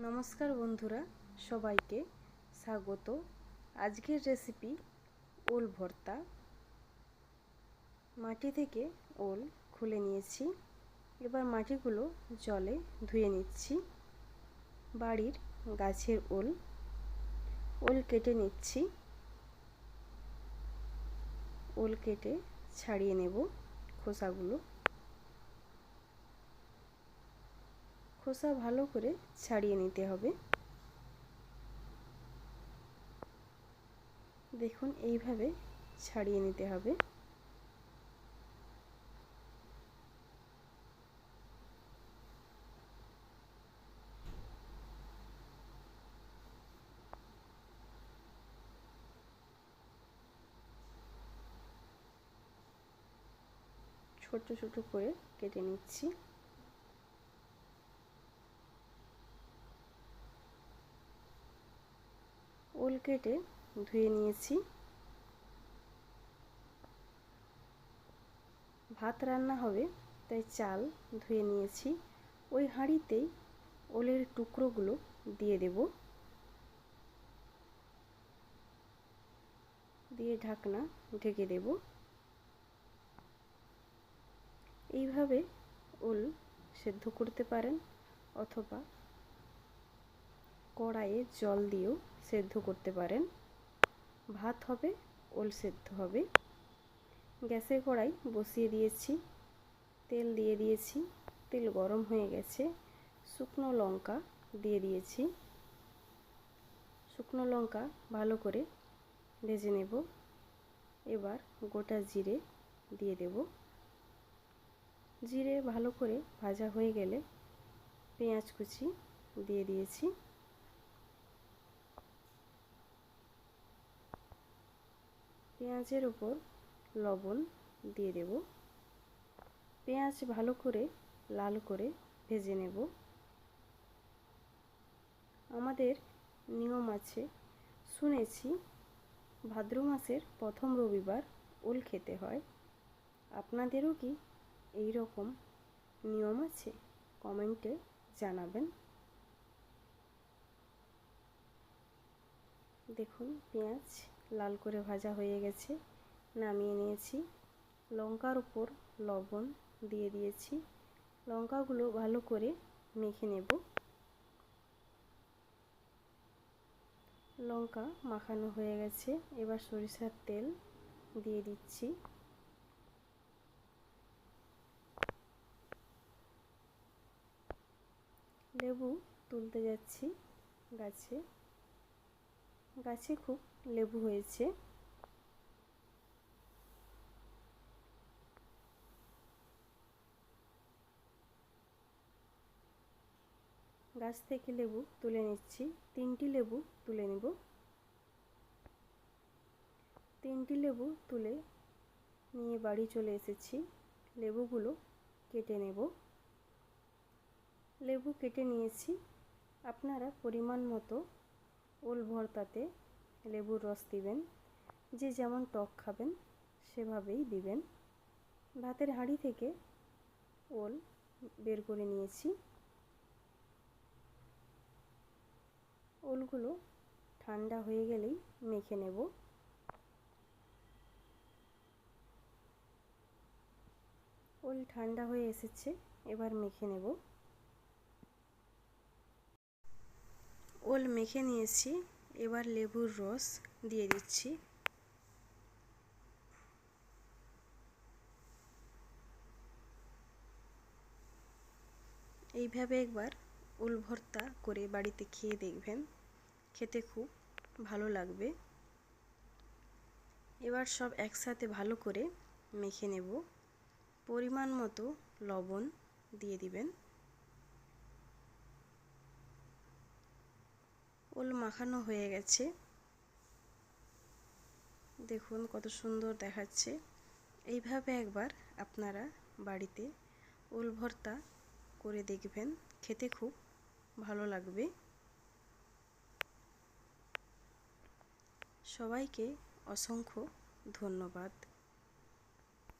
নমস্কার বন্ধুরা, সবাইকে স্বাগত। আজকের রেসিপি ওল ভর্তা। মাটি থেকে ওল খুলে নিয়েছি। এবার মাটিগুলো জলে ধুয়ে নিচ্ছি। বাড়ির গাছের ওল। ওল কেটে নিচ্ছি। ওল কেটে ছাড়িয়ে নেব খোসাগুলো। খোসা ভালো করে ছাড়িয়ে নিতে হবে। দেখুন, এইভাবে ছাড়িয়ে নিতে হবে। ছোট ছোট করে কেটে নিচ্ছি। কেটে ধুয়ে নিয়েছি। ভাত রান্না হবে, তাই চাল ধুয়ে নিয়েছি। ওই হাঁড়িতেই ওলের টুকরোগুলো দিয়ে দেব। দিয়ে ঢাকনা ঢেকে দেব। এইভাবে ওল সেদ্ধ করতে পারেন অথবা কড়াইয়ে জল দিয়েও সেদ্ধ করতে পারেন। ভাত হবে, ওল সেদ্ধ হবে। গ্যাসে কড়াই বসিয়ে দিয়েছি, তেল দিয়ে দিয়েছি, তেল গরম হয়ে গেছে। শুকনো লঙ্কা দিয়ে দিয়েছি। শুকনো লঙ্কা ভালো করে ভেজে নেব। এবার গোটা জিরে দিয়ে দেব। জিরে ভালো করে ভাজা হয়ে গেলে পেঁয়াজ কুচি দিয়ে দিয়েছি। পেঁয়াজের উপর লবণ দিয়ে দেব। পেঁয়াজ ভালো করে লাল করে ভেজে নেব। আমাদের নিয়ম আছে, শুনেছি ভাদ্র মাসের প্রথম রবিবার ওল খেতে হয়। আপনাদেরও কি এই রকম নিয়ম আছে? কমেন্টে জানাবেন। দেখুন, পেঁয়াজ লাল করে ভাজা হয়ে গেছে। নামিয়ে নিয়েছি। লঙ্কার উপর লবণ দিয়ে দিয়েছি। লঙ্কাগুলো ভালো করে মেখে নেব। লঙ্কা মাখানো হয়ে গেছে। এবার সরিষার তেল দিয়ে দিচ্ছি। লেবু তুলতে যাচ্ছি গাছে। গাছে খুব লেবু হয়েছে। গাছ থেকে লেবু তুলে নিচ্ছি। তিনটি লেবু তুলে নেব। তিনটি লেবু তুলে নিয়ে বাড়ি চলে এসেছি। লেবুগুলো কেটে নেব। লেবু কেটে নিয়েছি। আপনারা পরিমাণ মতো ওল ভর্তাতে লেবুর রস দিবেন। যে যেমন টক খাবেন, সেভাবেই দিবেন। ভাতের হাঁড়ি থেকে ওল বের করে নিয়েছি। ওলগুলো ঠান্ডা হয়ে গেলেই মেখে নেব। ওল ঠান্ডা হয়ে এসেছে, এবার মেখে নেব। ওল মেখে নিয়েছি। এবার লেবুর রস দিয়ে দিচ্ছি। এইভাবে একবার ওল ভর্তা করে বাড়িতে খেয়ে দেখবেন। খেতে খুব ভালো লাগবে। এবার সব একসাথে ভালো করে মেখে নেব। পরিমাণ মতো লবণ দিয়ে দিবেন। ওল মাখানো হয়ে গেছে। দেখুন কত সুন্দর দেখাচ্ছে। এইভাবে একবার আপনারা বাড়িতে ওল ভর্তা করে দেখবেন। খেতে খুব ভালো লাগবে। সবাইকে অসংখ্য ধন্যবাদ।